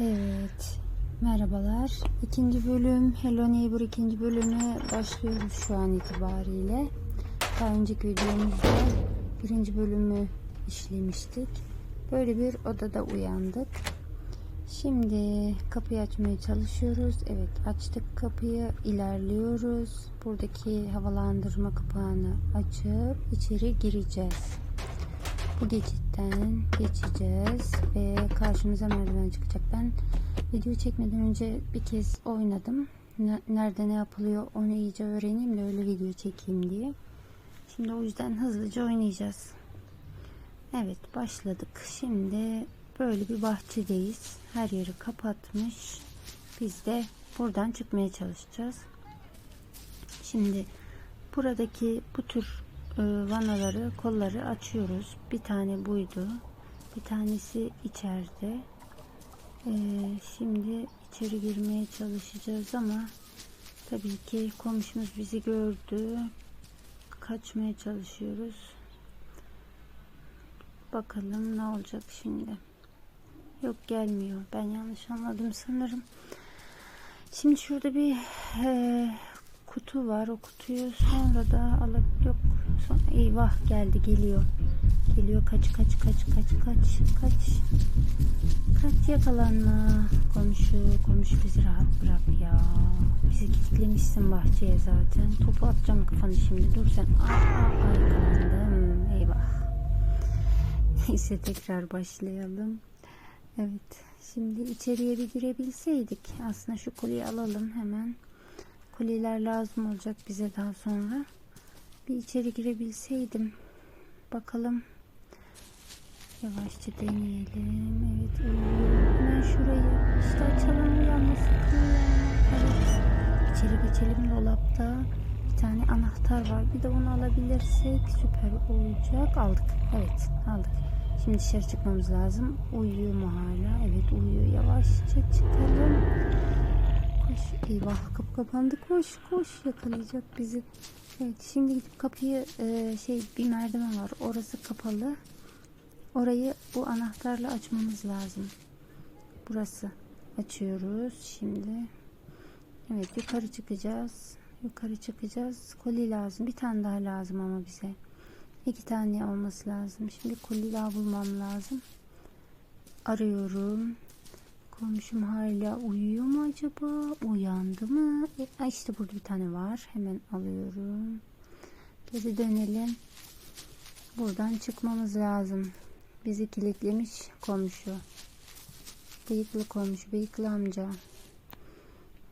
Evet. Merhabalar. İkinci bölüm Hello Neighbor ikinci bölüme başlıyoruz şu an itibariyle. Daha önceki videomuzda birinci bölümü işlemiştik. Böyle bir odada uyandık. Şimdi kapıyı açmaya çalışıyoruz. Evet açtık kapıyı ilerliyoruz. Buradaki havalandırma kapağını açıp içeri gireceğiz. Bu geçitten geçeceğiz ve karşımıza merdiven çıkacak. Ben video çekmeden önce bir kez oynadım. Ne- Nerede ne yapılıyor onu iyice öğreneyim de öyle video çekeyim diye. Şimdi o yüzden hızlıca oynayacağız. Evet başladık. Şimdi böyle bir bahçedeyiz. Her yeri kapatmış. Biz de buradan çıkmaya çalışacağız. Şimdi buradaki bu tür vanaları, kolları açıyoruz. Bir tane buydu. Bir tanesi içeride. E, şimdi içeri girmeye çalışacağız ama tabii ki komşumuz bizi gördü. Kaçmaya çalışıyoruz. Bakalım ne olacak şimdi. Yok gelmiyor. Ben yanlış anladım sanırım. Şimdi şurada bir e, kutu var. O kutuyu sonra da alıp yok. Son, eyvah geldi geliyor. Geliyor kaç kaç kaç kaç kaç kaç. Kaç yakalanma. Komşu komşu bizi rahat bırak ya. Bizi kilitlemişsin bahçeye zaten. Topu atacağım kafanı şimdi. Dur sen. Aa, aa, yakalandım. Eyvah. Neyse tekrar başlayalım. Evet. Şimdi içeriye bir girebilseydik. Aslında şu kolyeyi alalım hemen. Kolyeler lazım olacak bize daha sonra. Bir içeri girebilseydim. Bakalım. Yavaşça deneyelim. Evet uyuyor. Hemen şurayı işte açalım uyanmasın. Evet. İçeri geçelim dolapta. Bir tane anahtar var. Bir de onu alabilirsek süper olacak. Aldık. Evet aldık. Şimdi dışarı çıkmamız lazım. Uyuyor mu hala? Evet uyuyor. Yavaşça çıkalım. Koş. Eyvah kapı kapandı. Koş koş yakalayacak bizi. Evet şimdi gidip kapıyı e, şey bir merdiven var. Orası kapalı. Orayı bu anahtarla açmamız lazım. Burası. Açıyoruz şimdi. Evet yukarı çıkacağız. Yukarı çıkacağız. Koli lazım. Bir tane daha lazım ama bize. İki tane olması lazım. Şimdi koli daha bulmam lazım. Arıyorum. Komşum hala uyuyor mu acaba? Uyandı mı? E, işte burada bir tane var. Hemen alıyorum. Geri dönelim. Buradan çıkmamız lazım. Bizi kilitlemiş komşu. Bıyıklı komşu, bıyıklı amca.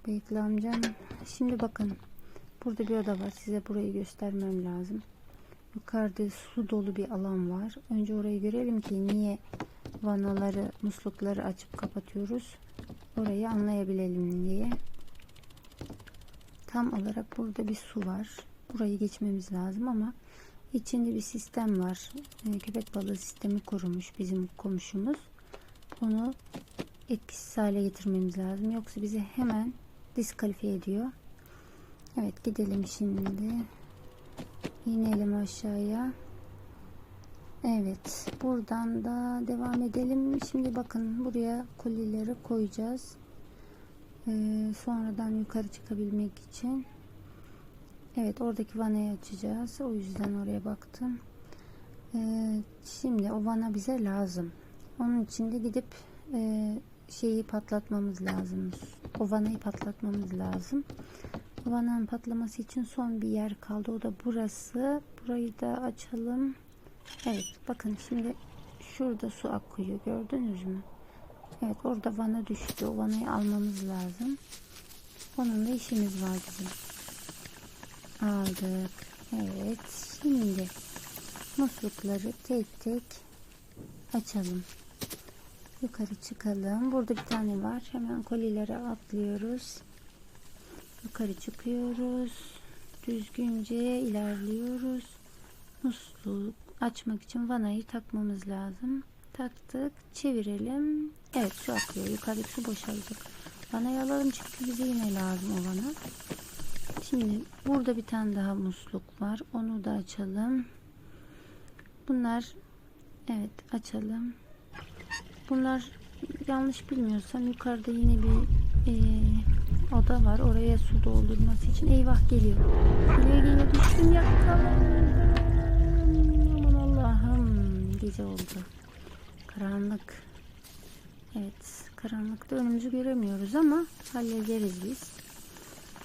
Bıyıklı amcam. Şimdi bakın. Burada bir oda var. Size burayı göstermem lazım. Yukarıda su dolu bir alan var. Önce orayı görelim ki niye vanaları, muslukları açıp kapatıyoruz. Orayı anlayabilelim diye. Tam olarak burada bir su var. Burayı geçmemiz lazım ama içinde bir sistem var. Ee, Köpek balığı sistemi kurmuş bizim komşumuz. Onu etkisiz hale getirmemiz lazım. Yoksa bizi hemen diskalifiye ediyor. Evet gidelim şimdi. İnelim aşağıya. Evet. Buradan da devam edelim. Şimdi bakın buraya kolileri koyacağız. Ee, sonradan yukarı çıkabilmek için. Evet oradaki vanayı açacağız. O yüzden oraya baktım. Ee, şimdi o vana bize lazım. Onun için de gidip e, şeyi patlatmamız lazım. O vanayı patlatmamız lazım. Vananın patlaması için son bir yer kaldı. O da burası. Burayı da açalım. Evet bakın şimdi şurada su akıyor gördünüz mü? Evet orada vana düştü. O vanayı almamız lazım. Onunla işimiz var bizim. Aldık. Evet şimdi muslukları tek tek açalım. Yukarı çıkalım. Burada bir tane var. Hemen kolilere atlıyoruz. Yukarı çıkıyoruz. Düzgünce ilerliyoruz. Musluğu açmak için vanayı takmamız lazım. Taktık. Çevirelim. Evet su akıyor. Yukarıdaki su boşalacak. Vanayı alalım çünkü bize yine lazım o vana. Şimdi burada bir tane daha musluk var. Onu da açalım. Bunlar evet açalım. Bunlar yanlış bilmiyorsam yukarıda yine bir e, oda var. Oraya su doldurması için. Eyvah geliyor. Geliyor geliyor düştüm yakalandım. Gece oldu. Karanlık. Evet. Karanlıkta önümüzü göremiyoruz ama hallederiz biz.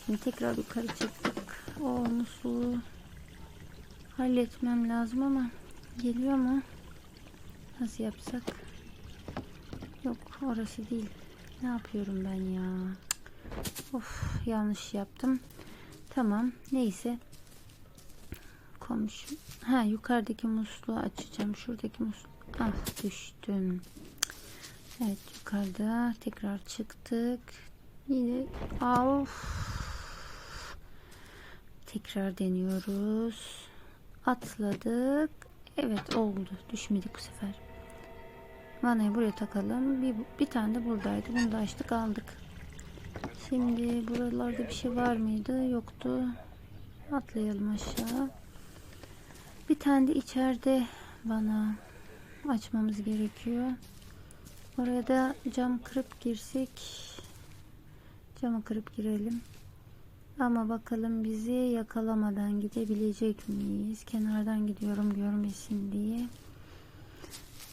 Şimdi tekrar yukarı çıktık. O musluğu halletmem lazım ama geliyor mu? Nasıl yapsak? Yok orası değil. Ne yapıyorum ben ya? Of yanlış yaptım. Tamam neyse. Komşu. Ha yukarıdaki musluğu açacağım. Şuradaki musluğu. Ah düştüm. Evet yukarıda tekrar çıktık. Yine of. Tekrar deniyoruz. Atladık. Evet oldu. Düşmedik bu sefer. Vanayı buraya takalım. Bir, bir tane de buradaydı. Bunu da açtık aldık. Şimdi buralarda bir şey var mıydı? Yoktu. Atlayalım aşağı. Bir tane de içeride bana açmamız gerekiyor. Oraya da cam kırıp girsek camı kırıp girelim. Ama bakalım bizi yakalamadan gidebilecek miyiz? Kenardan gidiyorum görmesin diye.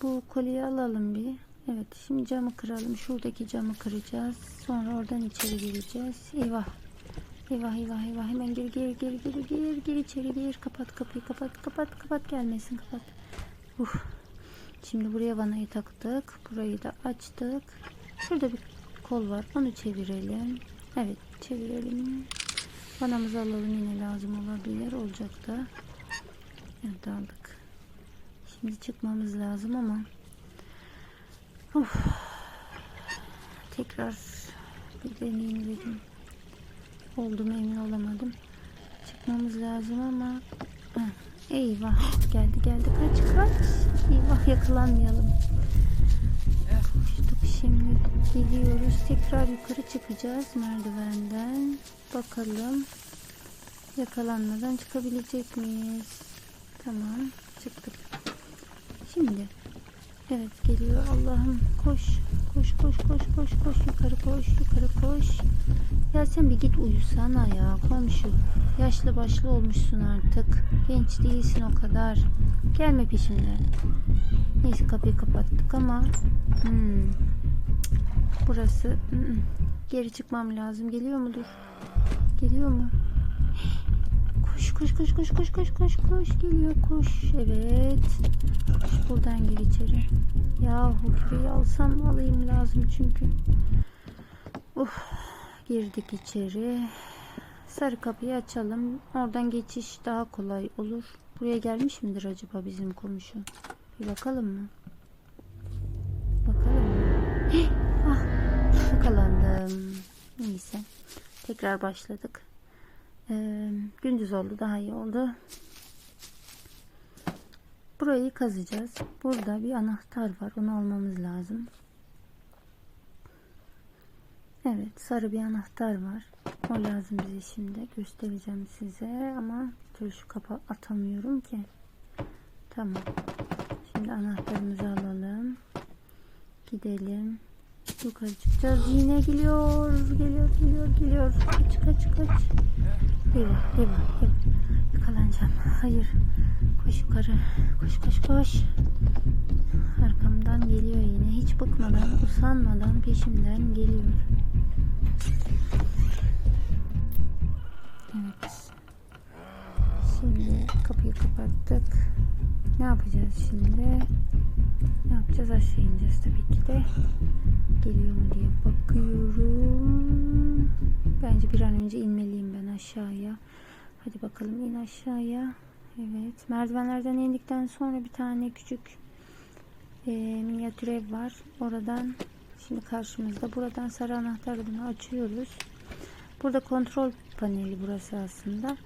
Bu kolyeyi alalım bir. Evet şimdi camı kıralım. Şuradaki camı kıracağız. Sonra oradan içeri gireceğiz. Eyvah. Eyvah eyvah eyvah. Hemen gir gir gir gir gir gir içeri gir. Kapat kapıyı kapat kapat kapat gelmesin kapat. Uf. Şimdi buraya vanayı taktık. Burayı da açtık. Şurada bir kol var. Onu çevirelim. Evet çevirelim. Vanamızı alalım yine lazım olabilir. Olacak da. Evet aldık. Şimdi çıkmamız lazım ama of. tekrar bir deneyim dedim. Oldu mu emin olamadım. Çıkmamız lazım ama eyvah geldi geldi kaç kaç eyvah yakalanmayalım. Koştuk şimdi gidiyoruz tekrar yukarı çıkacağız merdivenden bakalım yakalanmadan çıkabilecek miyiz? Tamam çıktık. Şimdi evet geliyor Allah'ım koş koş koş koş koş koş yukarı koş yukarı koş. Ya sen bir git uyusana ya komşu. Yaşlı başlı olmuşsun artık. Genç değilsin o kadar. Gelme peşimden. Neyse kapıyı kapattık ama hmm, burası hmm, geri çıkmam lazım. Geliyor mudur? Geliyor mu? Koş koş koş koş koş koş koş koş geliyor koş. Evet. Koş buradan gir içeri. Yahu küreyi alsam alayım lazım çünkü. Uf. Girdik içeri. Sarı kapıyı açalım. Oradan geçiş daha kolay olur. Buraya gelmiş midir acaba bizim komşu? Bir bakalım mı? Bakalım mı? Ah, yakalandım. Neyse. Tekrar başladık. Ee, gündüz oldu. Daha iyi oldu. Burayı kazacağız. Burada bir anahtar var. Onu almamız lazım. Evet sarı bir anahtar var. O lazım bize şimdi. Göstereceğim size ama bir türlü şu kapa atamıyorum ki. Tamam. Şimdi anahtarımızı alalım. Gidelim. Yukarı çıkacağız. Yine geliyor. Geliyor geliyor geliyor. Kaç kaç kaç. Eyvah eyvah eyvah. Yakalanacağım. Hayır. Koş yukarı. Koş koş koş. Arkamdan geliyor yine. Hiç bıkmadan, usanmadan peşimden geliyor. Evet. Şimdi kapıyı kapattık. Ne yapacağız şimdi? Ne yapacağız? Aşağı ineceğiz tabii ki de. Geliyor mu diye bakıyorum. Bence bir an önce inmeliyim ben aşağıya. Hadi bakalım in aşağıya. Evet. Merdivenlerden indikten sonra bir tane küçük e, minyatür ev var. Oradan şimdi karşımızda. Buradan sarı anahtarla bunu açıyoruz. Burada kontrol paneli burası aslında.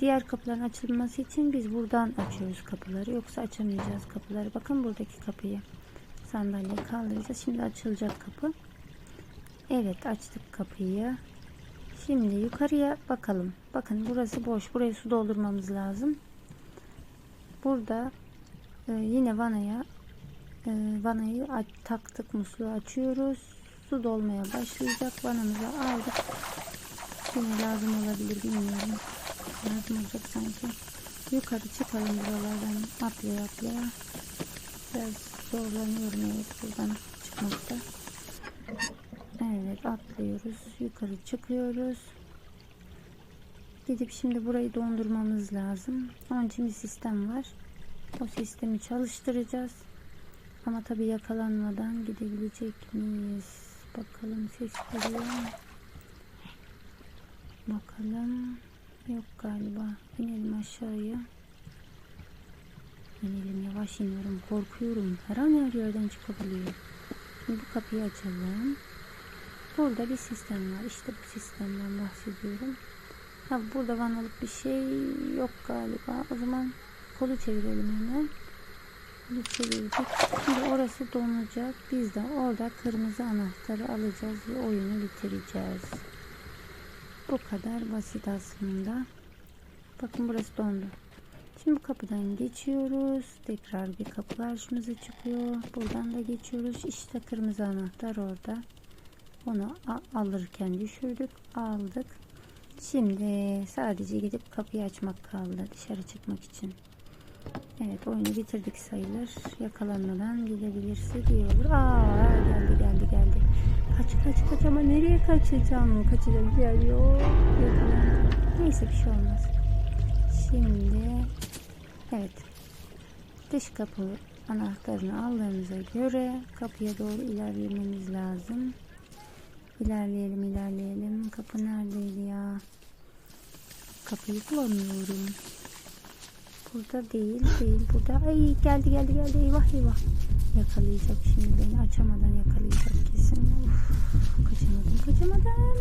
Diğer kapıların açılması için biz buradan açıyoruz kapıları. Yoksa açamayacağız kapıları. Bakın buradaki kapıyı. Sandalye kaldıracağız. Şimdi açılacak kapı. Evet açtık kapıyı. Şimdi yukarıya bakalım. Bakın burası boş. Buraya su doldurmamız lazım. Burada e, yine vanaya e, vanayı taktık musluğu açıyoruz. Su dolmaya başlayacak. Vanamızı aldık. Yine lazım olabilir bilmiyorum. Lazım olacak sanki. Yukarı çıkalım buralardan atlaya atlaya. Biraz zorlanıyorum evet buradan çıkmakta. Evet atlıyoruz. Yukarı çıkıyoruz. Gidip şimdi burayı dondurmamız lazım. Onun için bir sistem var. O sistemi çalıştıracağız. Ama tabi yakalanmadan gidebilecek miyiz? Bakalım ses geliyor mu? Bakalım. Yok galiba. İnelim aşağıya. İnelim yavaş iniyorum. Korkuyorum. Her an her yerden çıkabiliyor. Şimdi bu kapıyı açalım. Burada bir sistem var. İşte bu sistemden bahsediyorum. Ha, burada vanalık bir şey yok galiba. O zaman kolu çevirelim hemen. Kolu çevirdik. Şimdi orası donacak. Biz de orada kırmızı anahtarı alacağız ve oyunu bitireceğiz. Bu kadar basit aslında. Bakın burası dondu. Şimdi bu kapıdan geçiyoruz. Tekrar bir kapı karşımıza çıkıyor. Buradan da geçiyoruz. İşte kırmızı anahtar orada. A- alırken düşürdük. Aldık. Şimdi sadece gidip kapıyı açmak kaldı dışarı çıkmak için. Evet oyunu bitirdik sayılır. Yakalanmadan gidebilirse iyi. Aa geldi geldi geldi. Kaç kaç kaç ama nereye kaçacağım? Kaçacak yer yok. Yakalandım. Neyse bir şey olmaz. Şimdi evet dış kapı anahtarını aldığımıza göre kapıya doğru ilerlememiz lazım. İlerleyelim ilerleyelim. Kapı neredeydi ya? Kapıyı bulamıyorum. Burada değil değil burada. Ay geldi geldi geldi eyvah eyvah. Yakalayacak şimdi beni açamadan yakalayacak kesin. Uf, kaçamadım kaçamadım.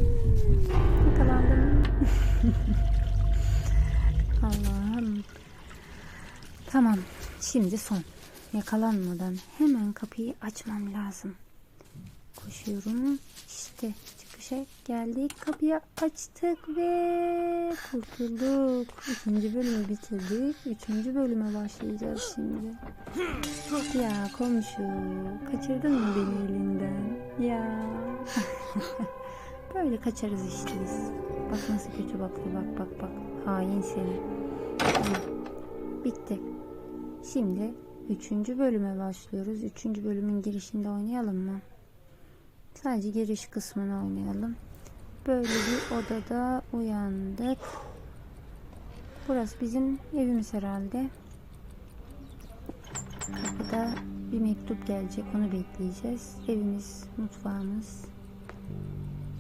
Yakalandım. Allah'ım. Tamam şimdi son. Yakalanmadan hemen kapıyı açmam lazım. Koşuyorum. İşte çıkışa geldik. Kapıyı açtık ve kurtulduk. İkinci bölümü bitirdik. Üçüncü bölüme başlayacağız şimdi. Ya komşu kaçırdın mı beni elinden? Ya. Böyle kaçarız işte biz. Bak nasıl kötü bakıyor bak bak bak. Hain seni. Bitti. Şimdi üçüncü bölüme başlıyoruz. Üçüncü bölümün girişinde oynayalım mı? Sadece giriş kısmını oynayalım. Böyle bir odada uyandık. Burası bizim evimiz herhalde. Kapıda bir mektup gelecek. Onu bekleyeceğiz. Evimiz, mutfağımız.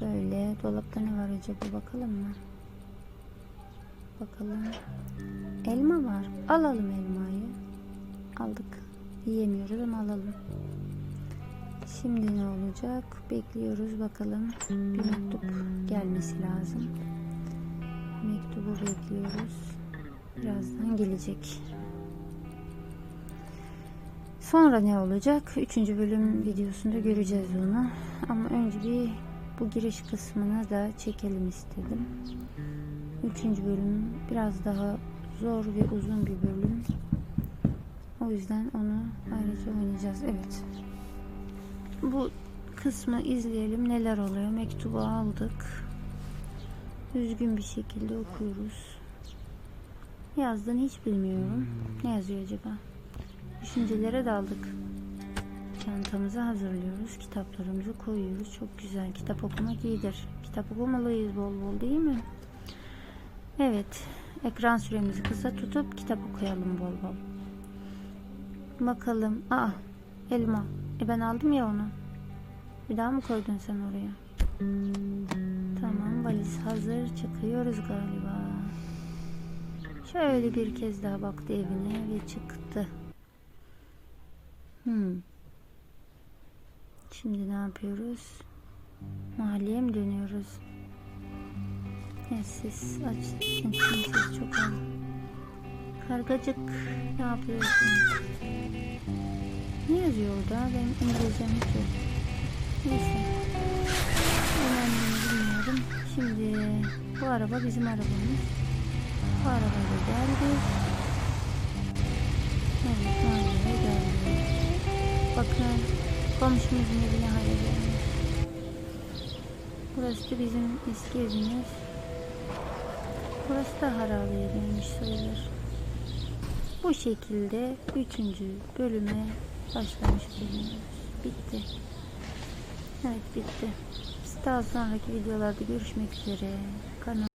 Böyle dolapta ne var acaba bakalım mı? Bakalım. Elma var. Alalım elmayı. Aldık. Yiyemiyoruz ama alalım. Şimdi ne olacak? Bekliyoruz bakalım. Bir mektup gelmesi lazım. Mektubu bekliyoruz. Birazdan gelecek. Sonra ne olacak? Üçüncü bölüm videosunda göreceğiz onu. Ama önce bir bu giriş kısmını da çekelim istedim. Üçüncü bölüm biraz daha zor ve uzun bir bölüm. O yüzden onu ayrıca oynayacağız. Evet. Bu kısmı izleyelim neler oluyor. Mektubu aldık. Düzgün bir şekilde okuyoruz. Yazdığını hiç bilmiyorum. Ne yazıyor acaba? Düşüncelere daldık. Çantamızı hazırlıyoruz. Kitaplarımızı koyuyoruz. Çok güzel. Kitap okumak iyidir. Kitap okumalıyız bol bol değil mi? Evet. Ekran süremizi kısa tutup kitap okuyalım bol bol. Bakalım. Aa, elma. E ben aldım ya onu. Bir daha mı koydun sen oraya? Tamam valiz hazır. Çıkıyoruz galiba. Şöyle bir kez daha baktı evine ve çıktı. Hmm. Şimdi ne yapıyoruz? Mahalleye mi dönüyoruz? Evet, ses aç. Ses çok az. Kargacık ne yapıyorsun? Ne yazıyor orada? Ben İngilizcem hiç yok. Neyse. Önemli bilmiyorum. Şimdi bu araba bizim arabamız. Bu arabayla geldi. Evet mahalleye geldi. bakın. Komşumuzun evine hale gelmiş. Burası da bizim eski evimiz. Burası da harabeye gelmiş sayılır. Bu şekilde üçüncü bölüme başlamış bulunuyoruz. Bitti. Evet bitti. Daha sonraki videolarda görüşmek üzere. Kanal